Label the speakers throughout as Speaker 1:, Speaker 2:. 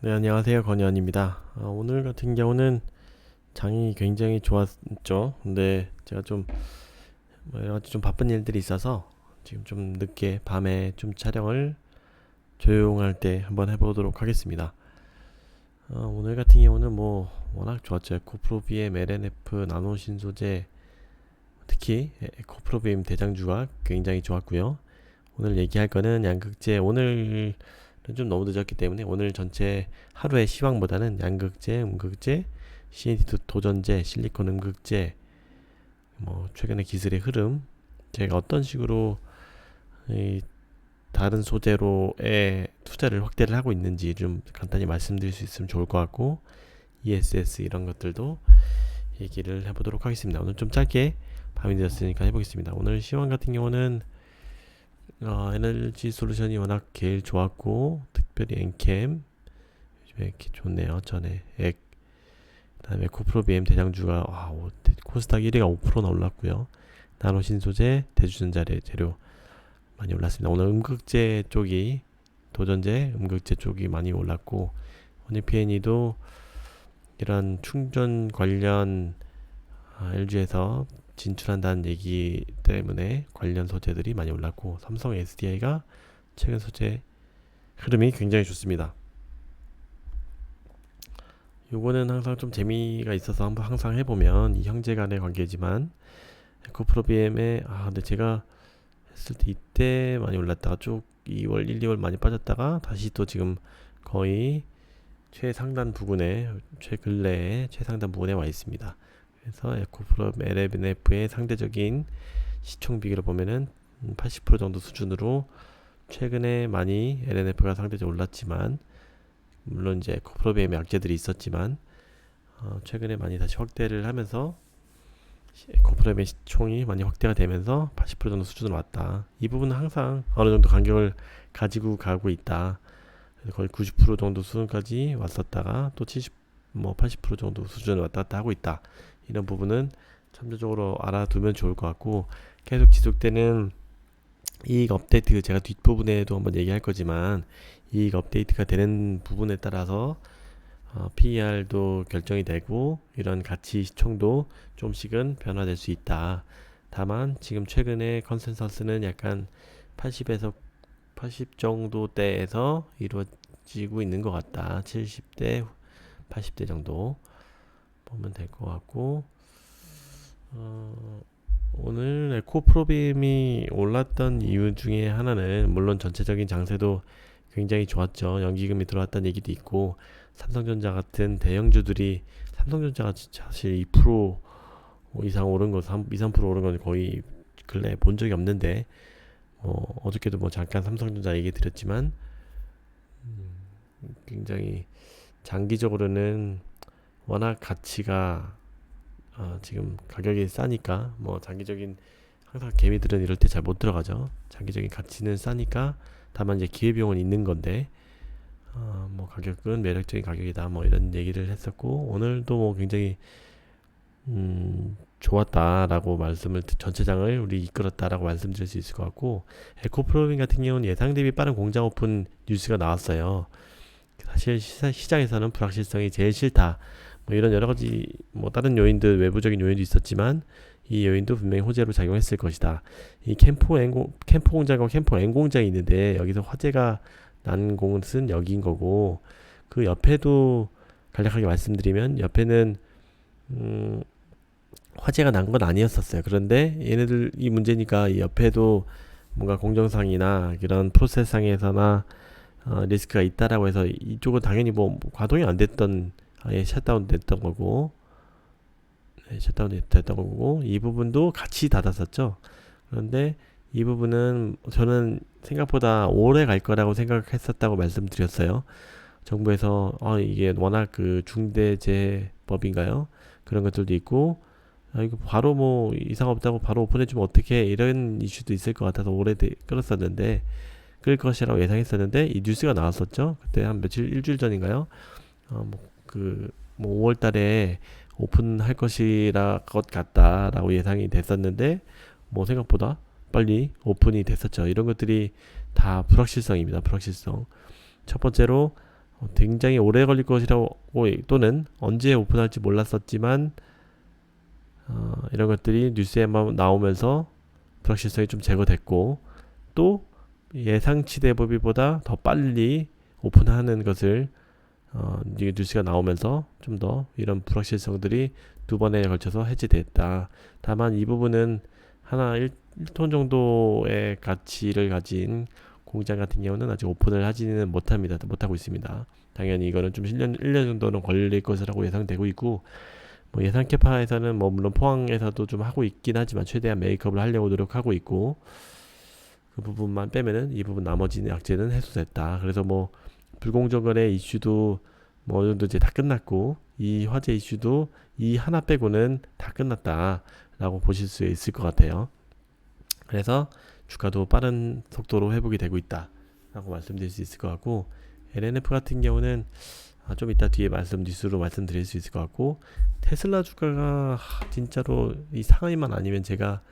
Speaker 1: 네, 안녕하세요. 건현입니다. 어, 오늘 같은 경우는 장이 굉장히 좋았죠. 근데 제가 좀, 뭐 여러 가지 좀 바쁜 일들이 있어서 지금 좀 늦게 밤에 좀 촬영을 조용할 때 한번 해보도록 하겠습니다. 어, 오늘 같은 경우는 뭐 워낙 좋았죠. 에코프로 BM LNF 나노 신소재 특히 에코프로 BM 대장주가 굉장히 좋았고요. 오늘 얘기할 거는 양극재 오늘 좀 너무 늦었기 때문에 오늘 전체 하루의 시황보다는 양극재, 음극재, CNT 도전재, 실리콘 음극재, 뭐 최근의 기술의 흐름, 제가 어떤 식으로 이 다른 소재로의 투자를 확대를 하고 있는지 좀 간단히 말씀드릴 수 있으면 좋을 것 같고 ESS 이런 것들도 얘기를 해보도록 하겠습니다. 오늘 좀 짧게 밤이 되었으니까 해보겠습니다. 오늘 시황 같은 경우는 어, 에너지 솔루션이 워낙 제일 좋았고 특별히 엔캠 요즘에 이렇게 좋네요. 전에 액 그다음에 코프로 BM 대장주가 와, 오, 코스닥 1위가 5%나 올랐고요. 나노 신소재, 대주전자 재료 많이 올랐습니다. 오늘 음극재 쪽이 도전재, 음극재 쪽이 많이 올랐고 오늘 PNE도 이런 충전 관련 아, LG에서 진출한다는 얘기 때문에 관련 소재들이 많이 올랐고 삼성 SDI가 최근 소재 흐름이 굉장히 좋습니다. 요거는 항상 좀 재미가 있어서 한번 항상 해보면 이 형제 간의 관계지만 에코프로비엠의 아 근데 제가 했을 때 이때 많이 올랐다가 쭉 2월 1, 2월 많이 빠졌다가 다시 또 지금 거의 최상단 부근에 최근래에 최상단 부근에 와 있습니다. 그래서 에코프로 LMF의 상대적인 시총 비교를 보면은 80% 정도 수준으로 최근에 많이 LNF가 상대적으로 올랐지만 물론 이제 에코프로비엠 약재들이 있었지만 어 최근에 많이 다시 확대를 하면서 에코프로비엠의 시총이 많이 확대가 되면서 80% 정도 수준으로 왔다. 이 부분은 항상 어느 정도 간격을 가지고 가고 있다. 거의 90% 정도 수준까지 왔었다가 또 70, 뭐 80% 정도 수준을 왔다 갔다 하고 있다. 이런 부분은 참조적으로 알아두면 좋을 것 같고 계속 지속되는 이익 업데이트 제가 뒷부분에도 한번 얘기할 거지만 이익 업데이트가 되는 부분에 따라서 어, PER도 결정이 되고 이런 가치 시총도 좀씩은 변화될 수 있다. 다만 지금 최근에 컨센서스는 약간 80에서 80 정도대에서 이루어지고 있는 것 같다. 70대, 80대 정도. 보면 될 것 같고 어, 오늘 에코프로빔이 올랐던 이유 중에 하나는 물론 전체적인 장세도 굉장히 좋았죠. 연기금이 들어왔다는 얘기도 있고 삼성전자 같은 대형주들이 삼성전자가 사실 2% 이상 오른 거 3, 2, 3% 오른 건 거의 근래 본 적이 없는데 뭐 어저께도 뭐 잠깐 삼성전자 얘기 드렸지만 음, 굉장히 장기적으로는 워낙 가치가 어, 지금 가격이 싸니까 뭐 장기적인 항상 개미들은 이럴 때 잘 못 들어가죠. 장기적인 가치는 싸니까 다만 이제 기회비용은 있는 건데 어, 뭐 가격은 매력적인 가격이다 뭐 이런 얘기를 했었고 오늘도 뭐 굉장히 음, 좋았다라고 말씀을 전체장을 우리 이끌었다라고 말씀드릴 수 있을 것 같고 에코프로빈 같은 경우는 예상 대비 빠른 공장 오픈 뉴스가 나왔어요. 사실 시장에서는 불확실성이 제일 싫다. 뭐 이런 여러 가지 뭐 다른 요인들 외부적인 요인도 있었지만 이 요인도 분명히 호재로 작용했을 것이다. 이 캠프 N 공, 캠프 공장과 캠프 N 공장이 있는데 여기서 화재가 난 곳은 여기인 거고 그 옆에도 간략하게 말씀드리면 옆에는 음, 화재가 난 건 아니었었어요. 그런데 얘네들 이 문제니까 이 옆에도 뭔가 공정상이나 이런 프로세스상에서나 어, 리스크가 있다라고 해서 이쪽은 당연히 뭐 과동이 안 됐던 아예 셧다운 됐던 거고 네, 셧다운 됐던 거고 이 부분도 같이 닫았었죠. 그런데 이 부분은 저는 생각보다 오래 갈 거라고 생각했었다고 말씀드렸어요. 정부에서 어, 이게 워낙 그 중대재해법인가요? 그런 것들도 있고 아, 이거 바로 뭐 이상 없다고 바로 오픈해주면 어떻게 이런 이슈도 있을 것 같아서 오래 끌었었는데 끌 것이라고 예상했었는데 이 뉴스가 나왔었죠. 그때 한 며칠 일주일 전인가요? 어, 뭐 그 뭐 5월 달에 오픈할 것이라 것 같다라고 예상이 됐었는데 뭐 생각보다 빨리 오픈이 됐었죠. 이런 것들이 다 불확실성입니다. 불확실성. 첫 번째로 어, 굉장히 오래 걸릴 것이라고 또는 언제 오픈할지 몰랐었지만 어, 이런 것들이 뉴스에만 나오면서 불확실성이 좀 제거됐고 또 예상치 대비보다 더 빨리 오픈하는 것을 어, 이게 뉴스가 나오면서 좀 더 이런 불확실성들이 두 번에 걸쳐서 해제됐다. 다만 이 부분은 하나 1, 1톤 정도의 가치를 가진 공장 같은 경우는 아직 오픈을 하지는 못합니다. 못하고 있습니다. 당연히 이거는 좀 1년, 1년 정도는 걸릴 것이라고 예상되고 있고 뭐 예상 캐파에서는 뭐 물론 포항에서도 좀 하고 있긴 하지만 최대한 메이크업을 하려고 노력하고 있고 그 부분만 빼면은 이 부분 나머지 약재는 해소됐다. 그래서 뭐 불공정거래 이슈도 뭐 어느 정도 이제 다 끝났고 이 화재 이슈도 이 하나 빼고는 다 끝났다라고 보실 수 있을 것 같아요. 그래서 주가도 빠른 속도로 회복이 되고 있다라고 말씀드릴 수 있을 것 같고 LNF 같은 경우는 아, 좀 이따 뒤에 말씀 뉴스로 말씀드릴 수 있을 것 같고 테슬라 주가가 진짜로 이 상하이만 아니면 제가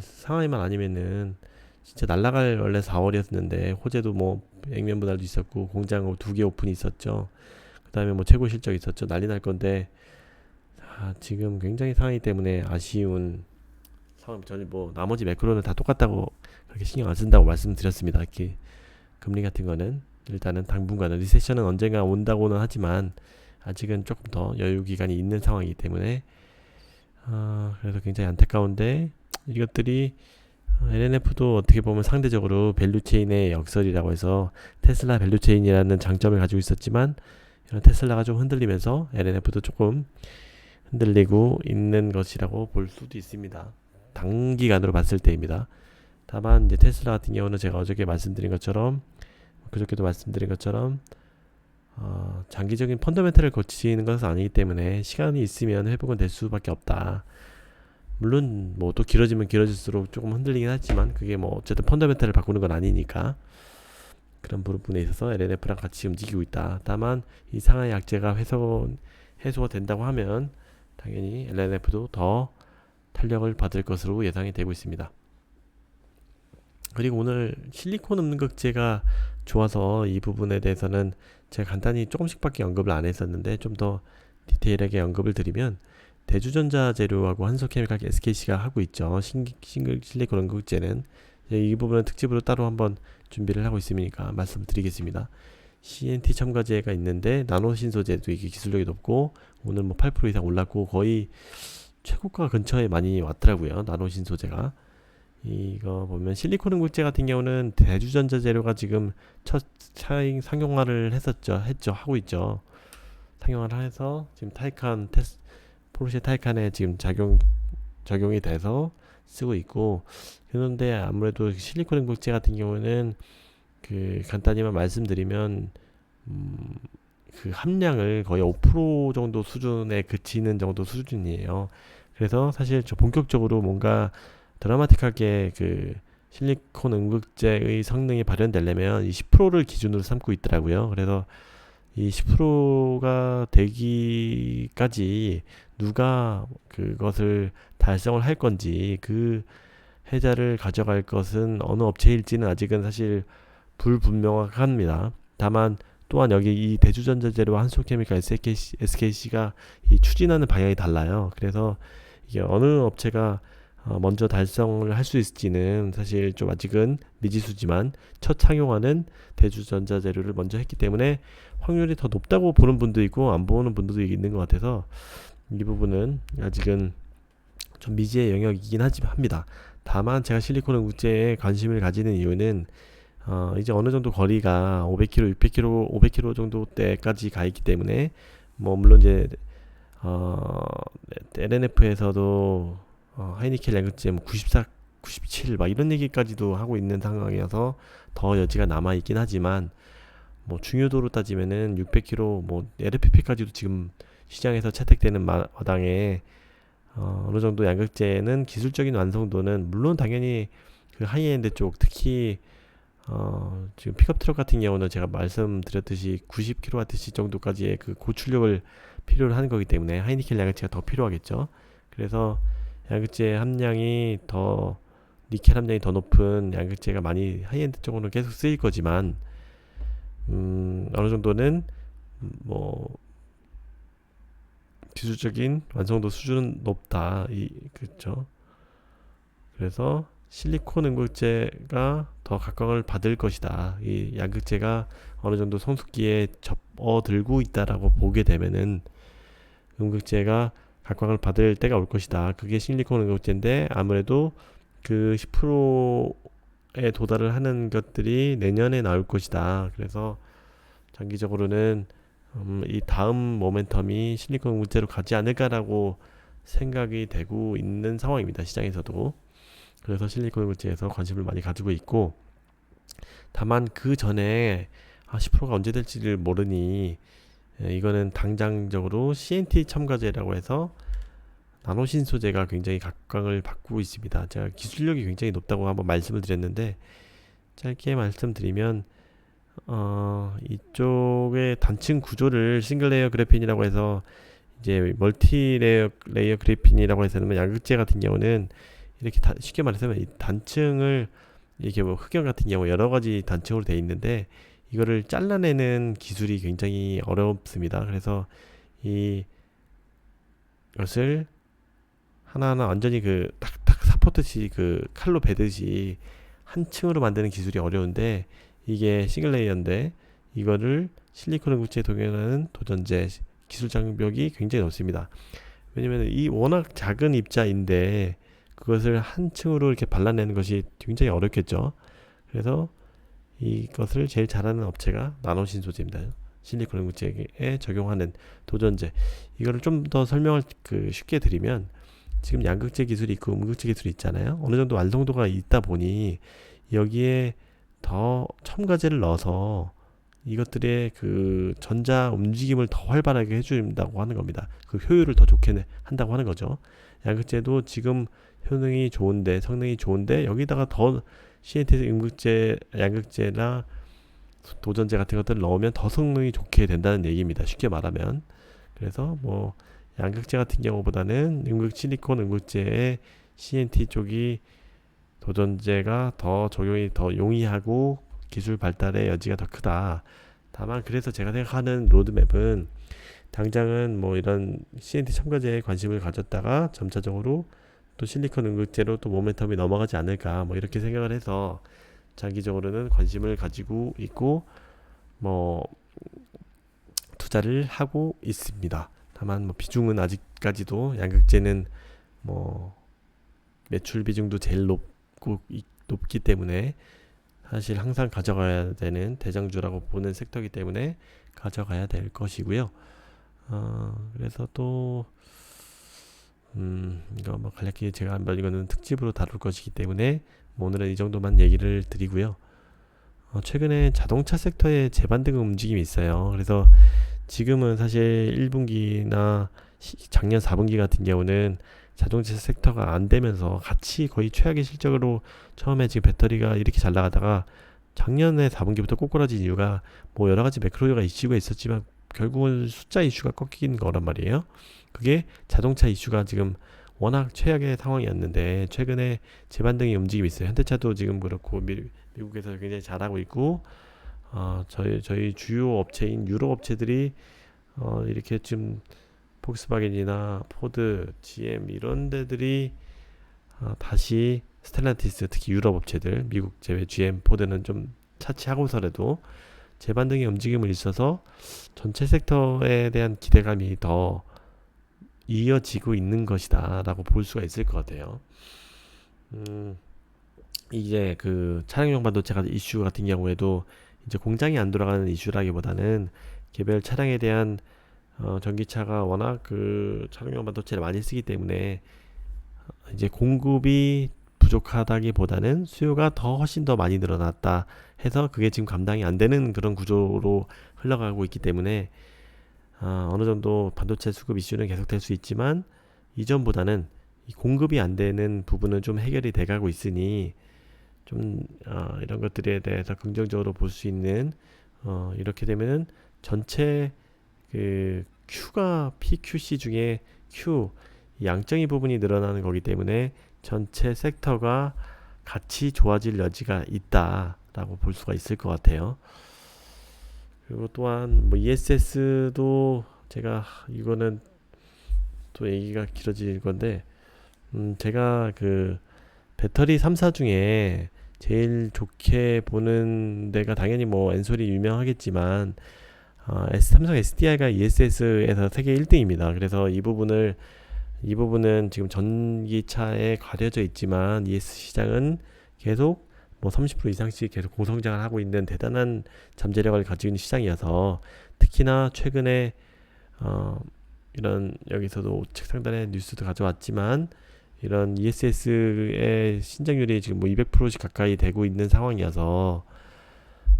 Speaker 1: 상하이만 아니면은 진짜 날라갈 원래 4월이었는데 호재도 뭐 액면 분할도 있었고 공장 두 개 오픈이 있었죠. 그다음에 뭐 최고 실적 있었죠. 난리 날 건데 아, 지금 굉장히 상하이 때문에 아쉬운 상황. 저는 뭐 나머지 매크로는 다 똑같다고 그렇게 신경 안 쓴다고 말씀드렸습니다. 이렇게 금리 같은 거는 일단은 당분간은 리세션은 언젠가 온다고는 하지만 아직은 조금 더 여유 기간이 있는 상황이기 때문에 어, 그래서 굉장히 안타까운데 이것들이 LNF도 어떻게 보면 상대적으로 밸류체인의 역설이라고 해서 테슬라 밸류체인이라는 장점을 가지고 있었지만 이런 테슬라가 좀 흔들리면서 LNF도 조금 흔들리고 있는 것이라고 볼 수도 있습니다. 단기간으로 봤을 때입니다. 다만 이제 테슬라 같은 경우는 제가 어저께 말씀드린 것처럼 그저께도 말씀드린 것처럼 어, 장기적인 펀더멘탈을 거치는 것은 아니기 때문에 시간이 있으면 회복은 될 수밖에 없다. 물론 뭐 또 길어지면 길어질수록 조금 흔들리긴 하지만 그게 뭐 어쨌든 펀더멘탈을 바꾸는 건 아니니까 그런 부분에 있어서 LNF랑 같이 움직이고 있다. 다만 이 상하이 약재가 해소 해소가 된다고 하면 당연히 LNF도 더 탄력을 받을 것으로 예상이 되고 있습니다. 그리고 오늘 실리콘 음극재가 좋아서 이 부분에 대해서는 제가 간단히 조금씩밖에 언급을 안 했었는데 좀 더 디테일하게 언급을 드리면 대주전자 재료하고 한석케미칼 SKC가 하고 있죠. 싱글 실리콘 음극재는 이 부분은 특집으로 따로 한번 준비를 하고 있으니까 말씀을 드리겠습니다. CNT 첨가제가 있는데 나노 신소재도 이게 기술력이 높고 오늘 뭐 8% 이상 올랐고 거의 최고가 근처에 많이 왔더라고요. 나노 신소재가 이거 보면 실리콘 음극재 같은 경우는 대주전자 재료가 지금 첫 차잉 상용화를 했었죠. 했죠. 하고 있죠. 상용화를 해서 지금 타이칸 테스 포르쉐 타이칸에 지금 작용 적용이 돼서 쓰고 있고 그런데 아무래도 실리콘 음극재 같은 경우는 그 간단히만 말씀드리면 음, 그 함량을 거의 5% 정도 수준에 그치는 정도 수준이에요. 그래서 사실 저 본격적으로 뭔가 드라마틱하게 그 실리콘 음극재의 성능이 발현되려면 20%를 기준으로 삼고 있더라고요. 그래서 이 10%가 되기까지 누가 그것을 달성을 할 건지 그 해자를 가져갈 것은 어느 업체일지는 아직은 사실 불분명합니다. 다만 또한 여기 이 대주전자재료 한솔케미칼 SKC, SKC가 이 추진하는 방향이 달라요. 그래서 이게 어느 업체가 어, 먼저 달성을 할 수 있을지는 사실 좀 아직은 미지수지만 첫 착용하는 대주전자 재료를 먼저 했기 때문에 확률이 더 높다고 보는 분도 있고 안 보는 분들도 있는 것 같아서 이 부분은 아직은 좀 미지의 영역이긴 하지만 합니다. 다만 제가 실리콘 우제에 관심을 가지는 이유는 어, 이제 어느 정도 거리가 500km, 600km, 500km 정도 때까지 가 있기 때문에 뭐 물론 이제 어, LNF에서도 어, 하이니켈 양극재 뭐 94, 97 막 이런 얘기까지도 하고 있는 상황이어서 더 여지가 남아 있긴 하지만 뭐 중요도로 따지면은 600km 뭐 LFP까지도 지금 시장에서 채택되는 마당에 어, 어느 정도 양극재는 기술적인 완성도는 물론 당연히 그 하이엔드 쪽 특히 어, 지금 픽업 트럭 같은 경우는 제가 말씀드렸듯이 90kWh 정도까지의 그 고출력을 필요로 하는 거기 때문에 하이니켈 양극재가 더 필요하겠죠. 그래서 양극재 함량이 더 니켈 함량이 더 높은 양극재가 많이 하이엔드 쪽으로 계속 쓰일 거지만 음, 어느 정도는 음, 뭐 기술적인 완성도 수준은 높다. 이 그렇죠. 그래서 실리콘 응급제가 더 각광을 받을 것이다. 이 양극재가 어느 정도 성숙기에 접어들고 있다라고 보게 되면은 응급제가 각광을 받을 때가 올 것이다. 그게 실리콘 응급제인데 아무래도 그 10%에 도달을 하는 것들이 내년에 나올 것이다. 그래서 장기적으로는 음, 이 다음 모멘텀이 실리콘 응급제로 가지 않을까라고 생각이 되고 있는 상황입니다. 시장에서도. 그래서 실리콘 응급제에서 관심을 많이 가지고 있고 다만 그 전에 아, 10%가 언제 될지를 모르니 예, 이거는 당장적으로 CNT 첨가제라고 해서 나노신 소재가 굉장히 각광을 받고 있습니다. 제가 기술력이 굉장히 높다고 한번 말씀을 드렸는데 짧게 말씀드리면 어, 이쪽의 단층 구조를 싱글 레이어 그래핀이라고 해서 이제 멀티 레이어, 레이어 그래핀이라고 해서 는 양극재 같은 경우는 이렇게 다, 쉽게 말해서 이 단층을 이렇게 뭐 흑연 같은 경우 여러 가지 단층으로 되어 있는데 이거를 잘라내는 기술이 굉장히 어렵습니다. 그래서 이 것을 하나하나 완전히 그 탁탁 사포듯이 그 칼로 베듯이 한 층으로 만드는 기술이 어려운데 이게 싱글 레이어인데 이거를 실리콘 응급체에 동행하는 도전제 기술 장벽이 굉장히 높습니다. 왜냐면 이 워낙 작은 입자인데 그것을 한 층으로 이렇게 발라내는 것이 굉장히 어렵겠죠. 그래서 이것을 제일 잘하는 업체가 나노신 소재입니다. 실리콘 응급제에 적용하는 도전제. 이거를 좀 더 설명을 그 쉽게 드리면 지금 양극재 기술이 있고 음극재 기술이 있잖아요. 어느 정도 완성도가 있다 보니 여기에 더 첨가제를 넣어서 이것들의 그 전자 움직임을 더 활발하게 해준다고 하는 겁니다. 그 효율을 더 좋게 한다고 하는 거죠. 양극재도 지금 효능이 좋은데 성능이 좋은데 여기다가 더 CNT 음극재, 양극재나 도전제 같은 것들을 넣으면 더 성능이 좋게 된다는 얘기입니다. 쉽게 말하면 그래서 뭐 양극재 같은 경우보다는 음극 실리콘 음극재의 CNT 쪽이 도전제가 더 적용이 더 용이하고 기술 발달의 여지가 더 크다. 다만 그래서 제가 생각하는 로드맵은 당장은 뭐 이런 CNT 첨가제에 관심을 가졌다가 점차적으로 또 실리콘 응급제로 또 모멘텀이 넘어가지 않을까 뭐 이렇게 생각을 해서 장기적으로는 관심을 가지고 있고 뭐 투자를 하고 있습니다. 다만 뭐 비중은 아직까지도 양극재는 뭐 매출 비중도 제일 높고 높기 때문에 사실 항상 가져가야 되는 대장주라고 보는 섹터이기 때문에 가져가야 될 것이고요. 어, 그래서 또 음, 이거 뭐 간략히 제가 한번 이거는 특집으로 다룰 것이기 때문에 뭐 오늘은 이 정도만 얘기를 드리고요. 어, 최근에 자동차 섹터의 재반등 움직임이 있어요. 그래서 지금은 사실 1분기나 작년 4분기 같은 경우는 자동차 섹터가 안 되면서 같이 거의 최악의 실적으로 처음에 지금 배터리가 이렇게 잘 나가다가 작년에 4분기부터 꼬꾸라진 이유가 뭐 여러 가지 매크로가 이슈가 있었지만 결국은 숫자 이슈가 꺾인 거란 말이에요. 그게 자동차 이슈가 지금 워낙 최악의 상황이었는데 최근에 재반등의 움직임이 있어요. 현대차도 지금 그렇고 미, 미국에서 굉장히 잘하고 있고 어, 저희 저희 주요 업체인 유럽 업체들이 어, 이렇게 좀 폭스바겐이나 포드, GM 이런 데들이 어, 다시 스텔란티스 특히 유럽 업체들 미국 제외 GM, 포드는 좀 차치하고서라도 재반등의 움직임을 있어서 전체 섹터에 대한 기대감이 더 이어지고 있는 것이다라고 볼 수가 있을 것 같아요. 음, 이제 그 차량용 반도체 같은 이슈 같은 경우에도 이제 공장이 안 돌아가는 이슈라기보다는 개별 차량에 대한 어, 전기차가 워낙 그 차량용 반도체를 많이 쓰기 때문에 이제 공급이 부족하다기보다는 수요가 더 훨씬 더 많이 늘어났다 해서 그게 지금 감당이 안 되는 그런 구조로 흘러가고 있기 때문에 어, 어느 정도 반도체 수급 이슈는 계속될 수 있지만 이전보다는 이 공급이 안 되는 부분은 좀 해결이 돼가고 있으니 좀 어, 이런 것들에 대해서 긍정적으로 볼 수 있는 어, 이렇게 되면은 전체 그 Q가 PQC 중에 Q 양정의 부분이 늘어나는 거기 때문에 전체 섹터가 같이 좋아질 여지가 있다라고 볼 수가 있을 것 같아요. 그리고 또한 뭐 ESS도 제가 이거는 또 얘기가 길어질 건데 음 제가 그 배터리 3사 중에 제일 좋게 보는 데가 당연히 뭐 엔솔이 유명하겠지만 어, 삼성 SDI가 ESS에서 세계 1등입니다. 그래서 이 부분을 이 부분은 지금 전기차에 가려져 있지만 ES 시장은 계속 뭐 30% 이상씩 계속 고성장을 하고 있는 대단한 잠재력을 가지고 있는 시장이어서 특히나 최근에 어, 이런 여기서도 우측 상단에 뉴스도 가져왔지만 이런 ESS의 신장률이 지금 뭐 200%씩 가까이 되고 있는 상황이어서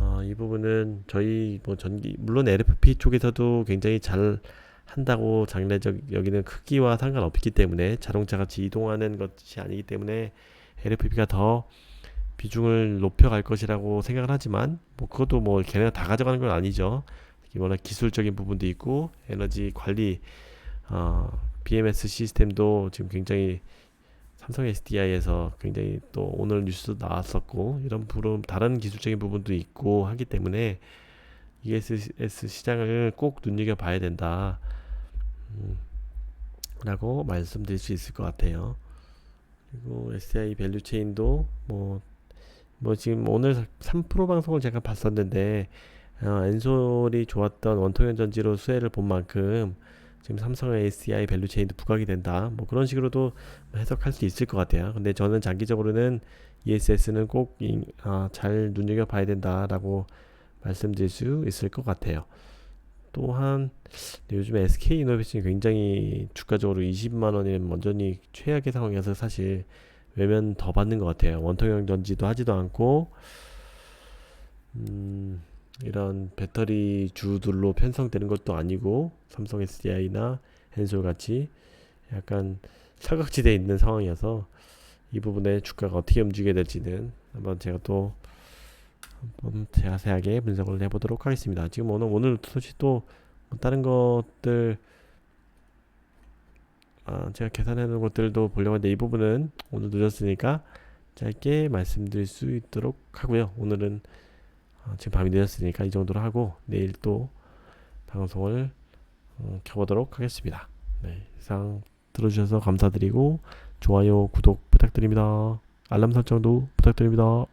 Speaker 1: 어, 이 부분은 저희 뭐 전기 물론 LFP 쪽에서도 굉장히 잘 한다고 장래적 여기는 크기와 상관없기 때문에 자동차 같이 이동하는 것이 아니기 때문에 LFP가 더 비중을 높여갈 것이라고 생각을 하지만 뭐 그것도 뭐 걔네가 다 가져가는 건 아니죠. 워낙 기술적인 부분도 있고 에너지 관리 어, BMS 시스템도 지금 굉장히 삼성 SDI에서 굉장히 또 오늘 뉴스도 나왔었고 이런 부분 다른 기술적인 부분도 있고 하기 때문에 ESS 시장을 꼭 눈여겨 봐야 된다. 음, 라고 말씀드릴 수 있을 것 같아요. 그리고 SDI 밸류 체인도 뭐, 뭐 지금 오늘 3프로 방송을 제가 봤었는데 어, 엔솔이 좋았던 원통형 전지로 수혜를 본 만큼 지금 삼성의 ACI 밸류 체인도 부각이 된다. 뭐 그런 식으로도 해석할 수 있을 것 같아요. 근데 저는 장기적으로는 ESS는 꼭잘 아, 눈여겨 봐야 된다라고 말씀드릴 수 있을 것 같아요. 또한 요즘 SK 이노베이션이 굉장히 주가적으로 20만 원이면 완전히 최악의 상황이어서 사실 외면 더 받는 것 같아요. 원통형 전지도 하지도 않고 음, 이런 배터리 주들로 편성되는 것도 아니고 삼성 SDI나 헨솔 같이 약간 사각지대에 있는 상황이어서 이 부분에 주가가 어떻게 움직여야 될지는 한번 제가 또 한번 자세하게 분석을 해보도록 하겠습니다. 지금 오늘 오늘 소식 또 다른 것들 아, 제가 계산해 놓은 것들도 보려고 하는데 이 부분은 오늘 늦었으니까 짧게 말씀드릴 수 있도록 하고요. 오늘은 어, 지금 밤이 늦었으니까 이 정도로 하고 내일 또 방송을 어, 켜보도록 하겠습니다. 네, 이상 들어주셔서 감사드리고 좋아요, 구독 부탁드립니다. 알람 설정도 부탁드립니다.